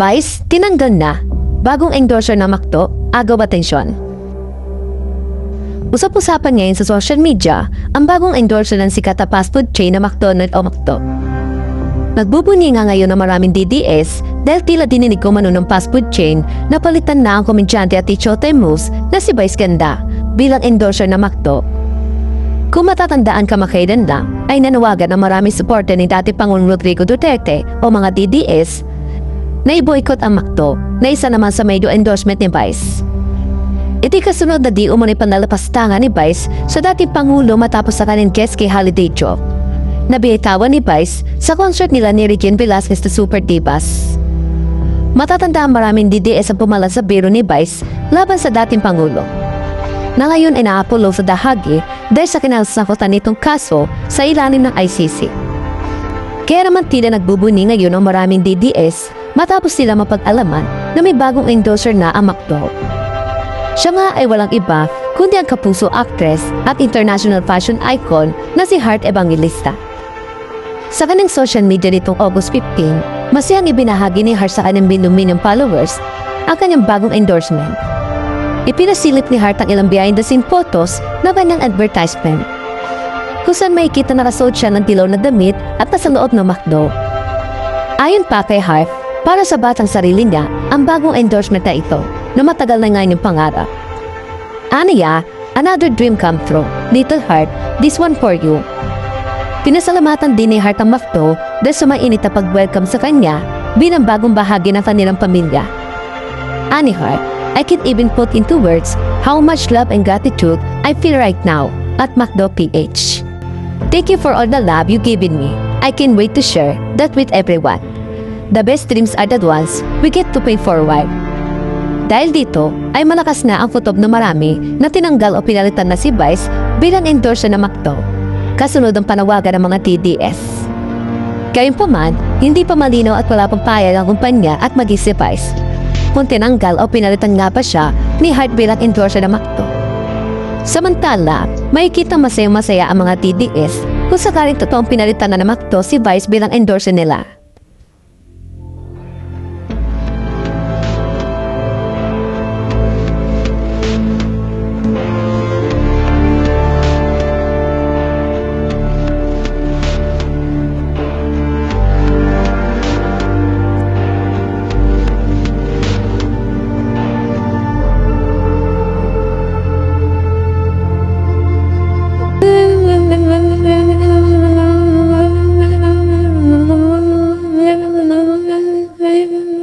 Vice, tinanggal na. Bagong endorser ng McDo, agaw atensyon. Usap-usapan ngayon sa social media ang bagong endorser ng sikat na fast food chain na McDonald o McDo. Nagbubuni nga ngayon ng maraming DDS dahil tila dininig ko mano ng fast food chain na palitan na ang komedyante at Showtime Moves na si Vice Ganda bilang endorser ng McDo. Kung matatandaan kamakailan lang, ay nanawagan ang maraming suporte ni dati Pangulong Rodrigo Duterte o mga DDS na i-boycott ang McDo na isa naman sa medyo endorsement ni Vice. Iti kasunod na di umano'y panalapastangan ni Vice sa dating Pangulo matapos sa kanin guest kay Holiday Joe. Nabihitawan ni Vice sa concert nila ni Regine Velasquez na Super Divas. Matatanda ang maraming DDS ang pumala sa biro ni Vice laban sa dating Pangulo. Na ngayon ay naapulo sa dahagi dahil sa kinalsakotan nitong kaso sa ilalim ng ICC. Kaya naman tila nagbubuni ngayon ang maraming DDS matapos sila mapag-alaman na may bagong endorser na ang McDo. Siya nga ay walang iba kundi ang kapuso actress at international fashion icon na si Heart Evangelista. Sa kanyang social media nitong August 15, masayang ibinahagi ni Heart sa kanyang binuminong followers ang kanyang bagong endorsement. Ipinasilip ni Hart ang ilang behind the scene photos na kanyang advertisement. Kung saan makikita nakasuot siya ng dilaw na damit at nasa loob ng McDo. Ayon pa kay Hart, para sa batang sarili niya, ang bagong endorsement na ito na matagal na nga yung pangarap. Aniya, another dream come true. Little Heart, this one for you. Pinasalamatan din ni Hart ang McDo dahil sa mainit na pag-welcome sa kanya bilang bagong bahagi ng kanilang pamilya. Ani Hart, I can't even put into words how much love and gratitude I feel right now at McDo PH. Thank you for all the love you given me. I can't wait to share that with everyone. The best dreams are the ones we get to pay forward. Dahil dito, ay malakas na ang kutob ng marami na tinanggal o pinalitan na si Vice bilang endorser ng McDo. Kasunod ang panawagan ng mga TDS. Gayunpaman, hindi pa malinaw at wala pang payag ang kumpanya at maging si Vice. Kung tinanggal o pinalitan nga pa siya ni Hart bilang endorser ng McDo. Samantala, makikita masaya-masaya ang mga TDS kung sakaling totoong pinalitan na ng McDo si Vice bilang endorser nila. Thank.